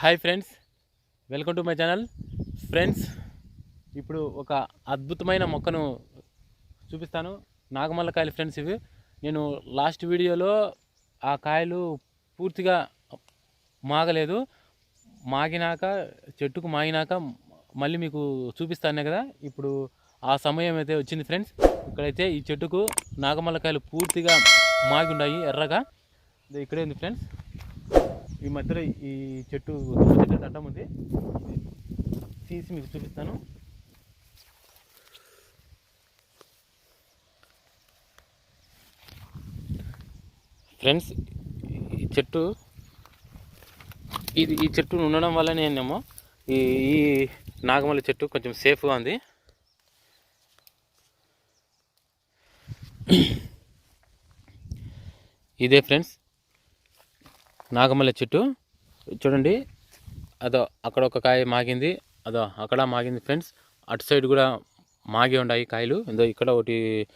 Hi friends welcome to my channel. Friends ఇప్పుడు ఒక అద్భుతమైన మొక్కను చూపిస్తాను. నాగమల్ల కాయలు ఫ్రెండ్స్ ఇవి. నేను లాస్ట్ వీడియోలో ఆ కాయలు పూర్తిగా మాగలేదు. మాగినాక చెట్టుకు మాగినాక మళ్ళీ మీకు చూపిస్తానే కదా. ఇప్పుడు ఆ సమయం అయితే వచ్చింది ఫ్రెండ్స్. ఇక్కడైతే ఈ చెట్టుకు నాగమల్ల కాయలు పూర్తిగా మాగి ఉన్నాయి ఎర్రగా. ఇక్కడే ఉంది ఫ్రెండ్స్. ఈ మధ్యలో ఈ చెట్టు చెట్టు అడ్డం ఉంది. తీసి మీకు చూపిస్తాను. ఫ్రెండ్స్ ఈ చెట్టు ఇది ఈ చెట్టు ఉండడం వల్లనే ఏమో ఈ ఈ నాగమల్లి చెట్టు కొంచెం సేఫ్గా ఉంది. ఇదే ఫ్రెండ్స్ నాగమల్లె చెట్టు. చూడండి. అదో అక్కడ ఒక కాయ మాగింది. అదో అక్కడ మాగింది ఫ్రెండ్స్. అటు సైడ్ కూడా మాగి ఉన్నాయి కాయలు. ఇందో ఇక్కడ ఒకటి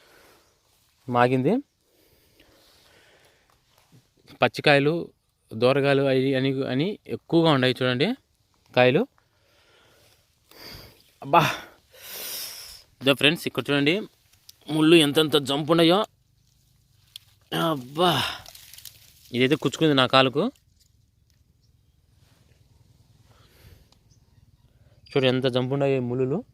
మాగింది. పచ్చికాయలు దూరగాయలు అవి అని అని ఎక్కువగా ఉన్నాయి చూడండి కాయలు. అబ్బా! ఇదో ఫ్రెండ్స్ ఇక్కడ చూడండి. ముళ్ళు ఎంతెంత జంపు ఉన్నాయో. అబ్బా! ఇదైతే కుచ్చుకుంది నా కాలుకు. చూడు ఎంత జంపుండాయి ములులు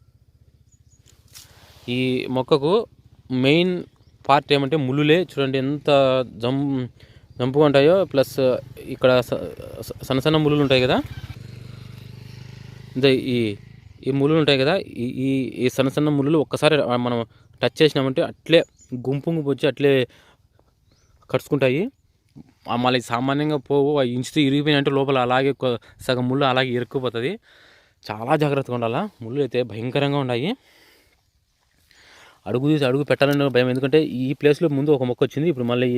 ఈ మొక్కకు మెయిన్ పార్ట్ ఏమంటే ములులే చూడండి ఎంత జం జంపుగా ఉంటాయో ప్లస్ ఇక్కడ స- సన్న సన్న ములులు ఉంటాయి కదా. అంటే ఈ ఈ ములులు ఉంటాయి కదా. ఈ ఈ ఈ సన్న సన్న ములులు ఒక్కసారి మనం టచ్ చేసినామంటే అట్లే గుంపు గుంపు వచ్చి అట్లే కరుచుకుంటాయి. మళ్ళీ సామాన్యంగా పోవు ఇంచుతూ ఇంచుతో ఇరిగిపోయినట్టు లోపల అలాగే సగం ముళ్ళు అలాగే ఇరుక్కుపోతుంది. చాలా జాగ్రత్తగా ఉండాలా? ముళ్ళు అయితే భయంకరంగా ఉన్నాయి అడుగు తీసి అడుగు పెట్టాలని భయం ఎందుకంటే ఈ ప్లేస్లో ముందు ఒక మొక్క వచ్చింది ఇప్పుడు మళ్ళీ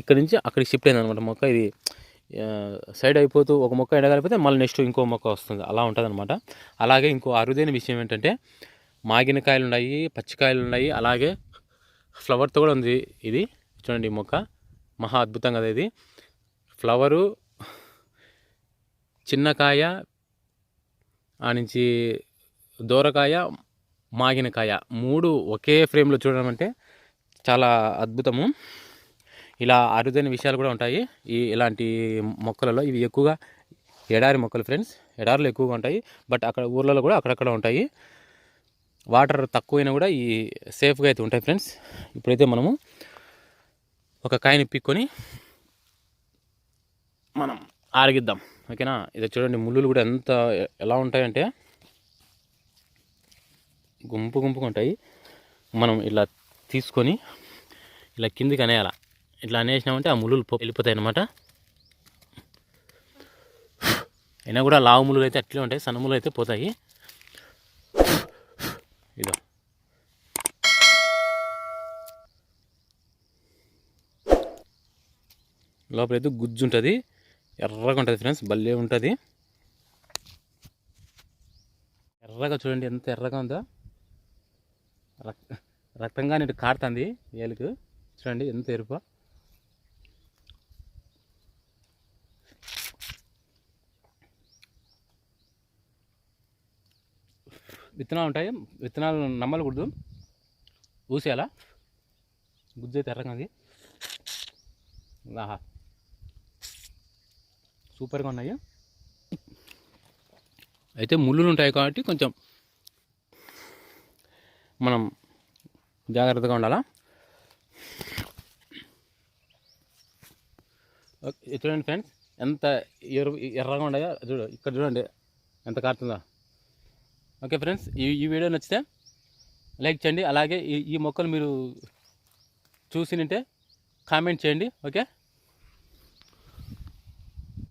ఇక్కడ నుంచి అక్కడికి షిఫ్ట్ అయింది అనమాట మొక్క. ఇది సైడ్ అయిపోతూ ఒక మొక్క ఎండగలిపితే మళ్ళీ నెక్స్ట్ ఇంకో మొక్క వస్తుంది. అలా ఉంటుంది అనమాట అలాగే ఇంకో అరుదైన విషయం ఏంటంటే మాగిన కాయలు ఉన్నాయి పచ్చికాయలు ఉన్నాయి అలాగే ఫ్లవర్తో కూడా ఉంది ఇది. చూడండి ఈ మొక్క. మహా అద్భుతం కదా ఇది ఫ్లవరు చిన్నకాయ ఆ నుంచి దూరకాయ మాగిన కాయ. మూడు ఒకే ఫ్రేమ్లో చూడడం అంటే చాలా అద్భుతము. ఇలా అరుదైన విషయాలు కూడా ఉంటాయి. ఈ ఇలాంటి మొక్కలలో ఇవి ఎక్కువగా ఎడారి మొక్కలు ఫ్రెండ్స్. ఎడారులు ఎక్కువగా ఉంటాయి. బట్ అక్కడ ఊర్లలో కూడా అక్కడక్కడ ఉంటాయి. వాటర్ తక్కువైనా కూడా ఈ సేఫ్గా అయితే ఉంటాయి ఫ్రెండ్స్. ఇప్పుడైతే మనము ఒక కాయని పిక్కొని మనం ఆరగిద్దాం. ఓకేనా? ఇది చూడండి ముళ్ళులు కూడా ఎంత ఎలా ఉంటాయంటే గుంపు గుంపుగా ఉంటాయి. మనం ఇలా తీసుకొని ఇలా కిందికి అనేయాల. ఇట్లా అనేసినామంటే ఆ ముళ్ళులు పో- వెళ్ళిపోతాయి అన్నమాట. అయినా కూడా లావు ముళ్ళు అయితే అట్లే ఉంటాయి సన్న ముళ్ళు అయితే పోతాయి ఇదో లోపలైతే గుజ్జు ఉంటుంది ఎర్రగా ఉంటుంది ఫ్రెండ్స్ భలే ఉంటుంది. ఎర్రగా చూడండి ఎంత ఎర్రగా ఉందో. రక్ రక్తంగా నీటి కారుతుంది ఏలుకు. చూడండి ఎంత ఎరుపు. విత్తనాలు ఉంటాయి? విత్తనాలు నమ్మలకూడదు ఊసేయాలా? గుజ్జు అయితే ఎర్రగా ఉంది. ఆహా. సూపర్గా ఉన్నాయి? అయితే ముళ్ళులు ఉంటాయి కాబట్టి కొంచెం మనం జాగ్రత్తగా ఉండాలా? చూడండి ఫ్రెండ్స్ ఎంత ఎరు ఎర్రగా ఉన్నాయో చూడు ఇక్కడ చూడండి ఎంత కారుతుందో. ఓకే ఫ్రెండ్స్ ఈ ఈ వీడియో నచ్చితే లైక్ చేయండి అలాగే ఈ ఈ మొక్కలు మీరు చూసి చూసినంటే కామెంట్ చేయండి ఓకే?